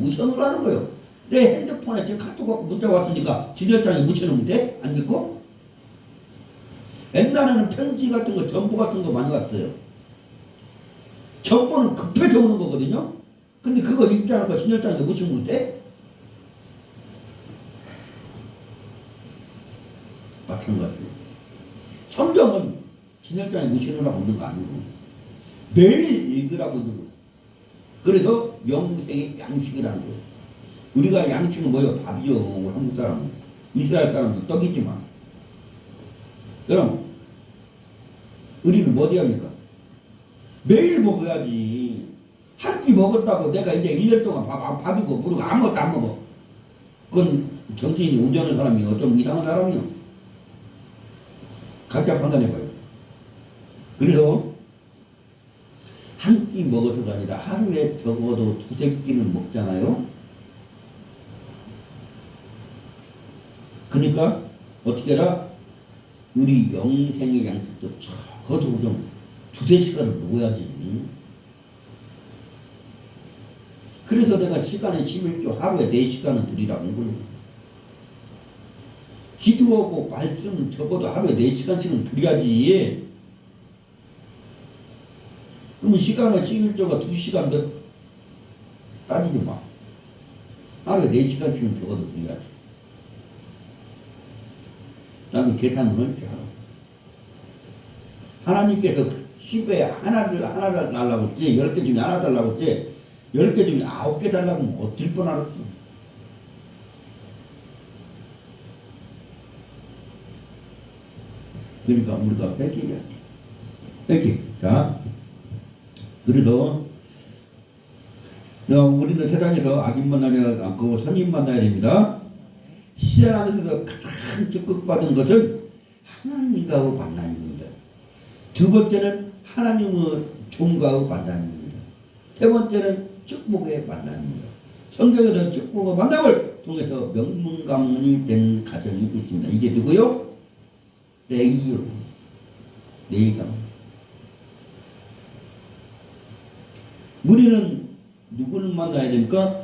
묻혀놓으라는 거예요. 내 핸드폰에 지금 카톡 갖고 문자 왔으니까 진열장에 묻혀놓으면 돼? 안 읽고? 옛날에는 편지 같은 거, 정보 같은 거 많이 왔어요. 정보는 급해서 오는 거거든요. 근데 그거 읽지 않고 진열장에 묻히면 돼? 마찬가지. 성경은 진열장에 묻혀놓으라고 있는 거 아니고 매일 읽으라고 있는 거. 그래서 영생의 양식이라는 거예요. 우리가 양식은 뭐예요? 밥이요. 한국 사람은. 이스라엘 사람도 떡이지만. 그럼 우리는 뭐 어디 합니까? 매일 먹어야지. 한 끼 먹었다고 내가 이제 1년 동안 밥, 아, 밥이고 물이고 아무것도 안 먹어. 그건 정신이 운전하는 사람이요. 좀 이상한 사람이요. 각자 판단해봐요. 그래서 한 끼 먹어서가 아니라 하루에 적어도 두세 끼는 먹잖아요. 그러니까 어떻게 해라? 우리 영생의 양식도 적어도 좀 두세 시간을 먹어야지. 그래서 내가 시간에 11조 하루에 4시간은 드리라는 거예요. 기도하고 말씀 적어도 하루에 4시간씩은 드려야지. 그러면 시간을 11조가 2시간 몇 따지지 마. 하루에 4시간씩은 적어도 드려야지. 나는 계산을 알아. 하나님께서 10에 하나를, 하나를 달라고 했지, 10개 중에 하나 달라고 했지, 10개 중에 9개 달라고 하면 어떨 뻔 알았어. 그러니까 우리가 뺏기야 돼. 뺏기. 자, 그래서 어, 우리는 세상에서 악인 만나지 않고 선인 만나야 됩니다. 신앙에서 가장 적극받은 것은 하나님과의 만남입니다. 두 번째는 하나님의 종과의 만남입니다. 세 번째는 축복의 만남입니다. 성경에서 축복의 만남을 통해서 명문가문이 된 가정이 있습니다. 이게 누구요? 레이요. 레이가. 우리는 누구를 만나야 됩니까?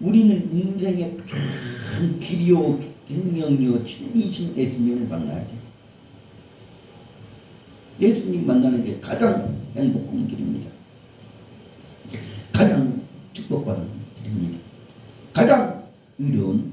우리는 인생의 큰 길이요, 생명이요, 진리신 예수님을 만나야 돼. 예수님 만나는 게 가장 행복한 길입니다. 가장 축복받은 길입니다. 가장 의로운